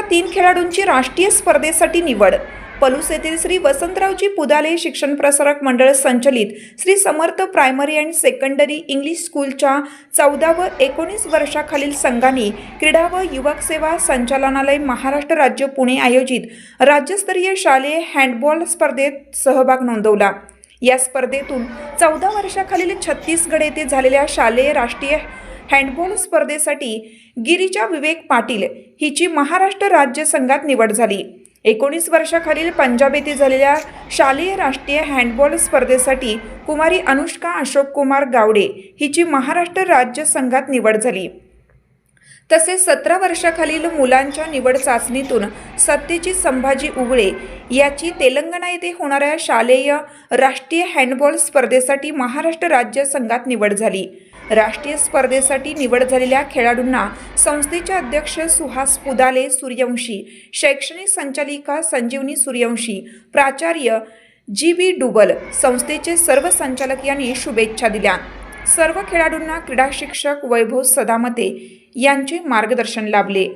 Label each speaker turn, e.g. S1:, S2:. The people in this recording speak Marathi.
S1: या तीन खेळाडूंची राष्ट्रीय स्पर्धेसाठी निवड. पलूस येथील श्री वसंतरावजी पुदाले शिक्षण प्रसारक मंडळ संचलित Shri Samarth primary and secondary English स्कूलच्या चौदा व एकोणीस वर्षाखालील संघांनी क्रीडा व युवक सेवा संचालनालय महाराष्ट्र राज्य पुणे आयोजित राज्यस्तरीय शालेय हँडबॉल स्पर्धेत सहभाग नोंदवला. या स्पर्धेतून चौदा वर्षाखालील छत्तीसगड येथे झालेल्या शालेय राष्ट्रीय हँडबॉल स्पर्धेसाठी गिरीजा विवेक पाटील हिची महाराष्ट्र राज्य संघात निवड झाली. एकोणीस वर्षाखालील पंजाब येथे झालेल्या शालेय राष्ट्रीय हँडबॉल स्पर्धेसाठी कुमारी अनुष्का अशोक कुमार गावडे हिची महाराष्ट्र राज्य संघात निवड झाली. तसेच सतरा वर्षाखालील मुलांच्या निवड चाचणीतून सत्तेची संभाजी उगळे याची तेलंगणा येथे होणाऱ्या शालेय राष्ट्रीय हँडबॉल स्पर्धेसाठी महाराष्ट्र राज्य संघात निवड झाली. राष्ट्रीय स्पर्धेसाठी निवड झालेल्या खेळाडूंना संस्थेचे अध्यक्ष सुहास पुदाले सूर्यवंशी शैक्षणिक संचालिका संजीवनी सूर्यवंशी प्राचार्य जी बी डुबल संस्थेचे सर्व संचालक यांनी शुभेच्छा दिल्या. सर्व खेळाडूंना क्रीडा शिक्षक वैभव सदामते यांचे मार्गदर्शन लाभले.